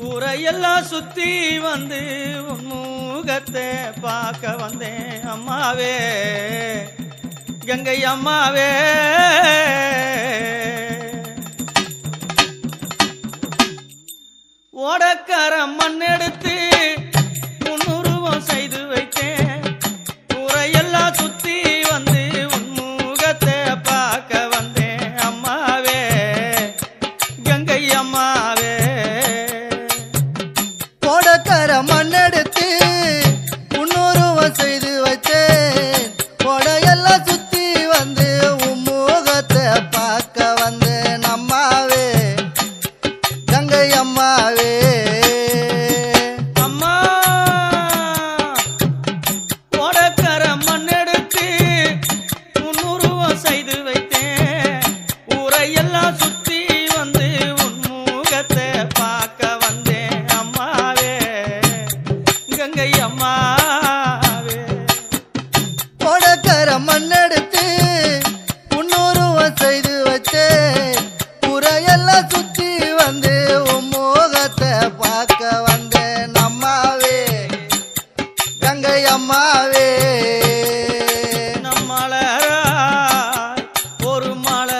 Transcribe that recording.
ஊரையெல்லாம் சுத்தி வந்து உன் பார்க்க வந்தேன் அம்மாவே. கங்கை அம்மாவே. ஓடக்கார மண் எடுத்து செய்து வைத்தேன். ஊரையெல்லாம் சுத்தி வந்து உன் முகத்தை பார்க்க வந்தேன். அம்மாவே கங்கை அம்மாவே. கொடக்கர மண்ணெடுத்து முன்னூறுவம் செய்து